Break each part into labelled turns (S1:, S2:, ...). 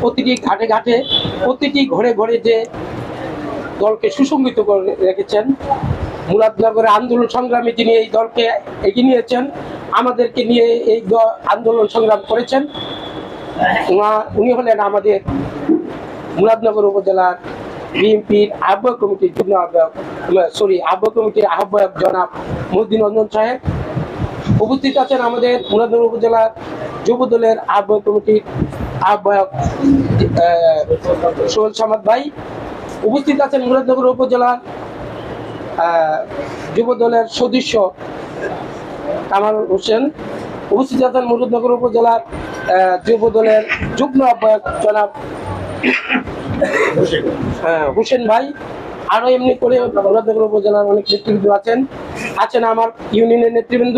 S1: প্রতিটি ঘাটে ঘাটে, প্রতিটি ঘরে ঘরে যে দলকে সুসংগঠিত করে রেখেছেন মুরাদনগরের আন্দোলন সংগ্রামে যিনি এই দলকে এগিয়ে নিয়েছেন, আমাদেরকে নিয়ে এই আন্দোলন সংগ্রাম করেছেন। উনি হলেন আমাদের মুরাদনগর উপজেলার বিএনপির আহ্বায়ক কমিটির যুগ্ম আহ্বায়ক সরি আহ্বায়ক কমিটির আহ্বায়ক জনাব মহিউদ্দিন রঞ্জন সাহেব। উপস্থিত আছেন আমাদের মুরাদনগর উপজেলার যুব দলের আহ্বায়ক কমিটির আহ্বায়ক সোহেল সামাদ ভাই উপস্থিত আছেন মুরাদনগর উপজেলার যুব দলের সদস্য কামাল হোসেন। উপস্থিত আছেন মুরাদনগর উপজেলার যুব দলের যুগ্ম আহ্বায়ক জনাব হোসেন ভাই। আরও এমনি করে মুরাদনগর উপজেলার অনেক নেতৃবৃন্দ আছেন। আছেন আমার ইউনিয়নের নেতৃবৃন্দ।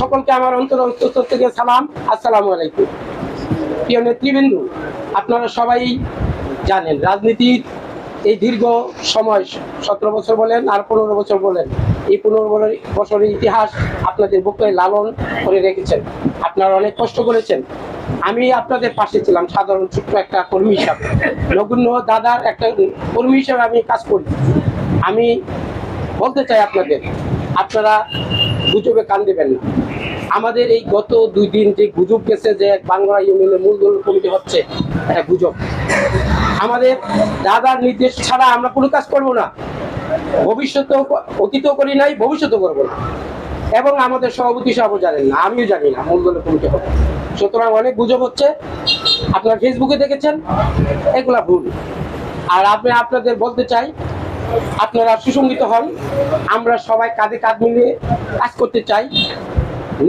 S1: সকলকে আমার অন্তর থেকে সালাম। আসসালামু আলাইকুম। প্রিয় নেতৃবৃন্দ, আপনারা সবাই জানেন, রাজনীতির এই দীর্ঘ সময়, সতেরো বছর বলেন আর পনেরো বছর বলেন, এই পনেরো বছরের ইতিহাস আপনাদের বুকে লালন করে রেখেছেন। আপনারা অনেক কষ্ট করেছেন। আমি আপনাদের পাশে ছিলাম, সাধারণ ছোট্ট একটা কর্মী হিসাবে। নগণ্য দাদার একটা কর্মী হিসাবে আমি কাজ করি। আমি বলতে চাই আপনাদের, আপনারা গুজবে কান দেবেন না। আমাদের এই গত দুই দিন যে গুজব গেছে, যে বাংলা ইউনিয়নের মূল দল কমিটি হচ্ছে এটা গুজব। আমাদের দাদার নির্দেশ ছাড়া আমরা কোনো কাজ করব না। ভবিষ্যতেও অতীতও করি নাই, ভবিষ্যতেও করব না। এবং আমাদের সভাপতি সাহেবও জানেন না, আমিও জানি না মূল দলের কমিটি হবে। সুতরাং অনেক গুজব হচ্ছে। আপনারা ফেসবুকে দেখেছেন, এগুলা ভুল। আর আমি আপনাদের বলতে চাই, আপনারা সুসংগীত হন, আমরা সবাই কাঁধে কাঁধ মিলিয়ে কাজ করতে চাই।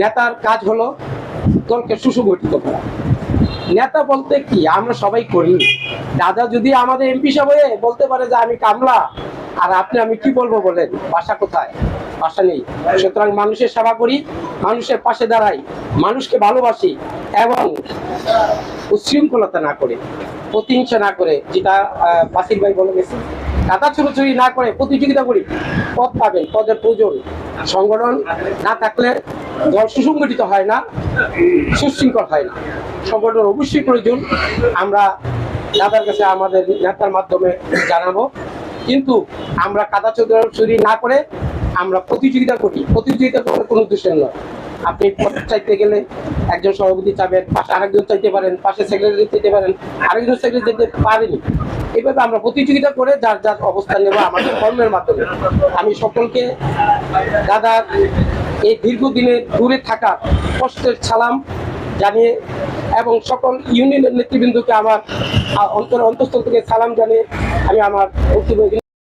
S1: নেতার কাজ হলো দলকে সুসংগঠিত করা। নেতা বলতে কি? আমরা সবাই করি। দাদা যদি আমাদের এমপি সাহেব বলতে পারে যে আমি কামলা, আর আপনি আমি কি বলব বলেন? বাসা কোথায়? বাসা নেই। সুতরাং মানুষের সেবা করি, মানুষের পাশে দাঁড়াই, মানুষকে ভালোবাসি এবং উচ্ছৃঙ্খলতা না করে, প্রতিহিংসা না করে, যেটা বাসির ভাই বলে গেছে। কাদা চুরোচুরি না করে প্রতিযোগিতা করি। পদ পাবেন, পদের প্রয়োজন। সংগঠন না থাকলে দল সুসংগঠিত হয় না, সুশৃঙ্খল হয় না। সংগঠন অবশ্যই প্রয়োজন। আমরা দাদার কাছে আমাদের নেতার মাধ্যমে জানাব। কিন্তু আমরা কাদা চুরি না করে আমরা প্রতিযোগিতা করি প্রতিযোগিতা করে কোনো উদ্দেশ্য নয় আপনি পদ চাইতে গেলে একজন সভাপতি চাবেন পাশে আরেকজন চাইতে পারেন, পাশে সেক্রেটারি চাইতে পারেন, আরেকজন সেক্রেটারি যেতে পারেনি। এইভাবে আমরা প্রতিযোগিতা করে যার যার অবস্থান নেব আমাদের কর্মের মাধ্যমে। আমি সকলকে দাদার এই দীর্ঘদিনে দূরে থাকা কষ্টের ছালাম জানিয়ে এবং সকল ইউনিয়নের নেতৃবৃন্দকে আমার অন্তর অন্তঃস্থল থেকে সালাম জানিয়ে আমি আমার বক্তব্য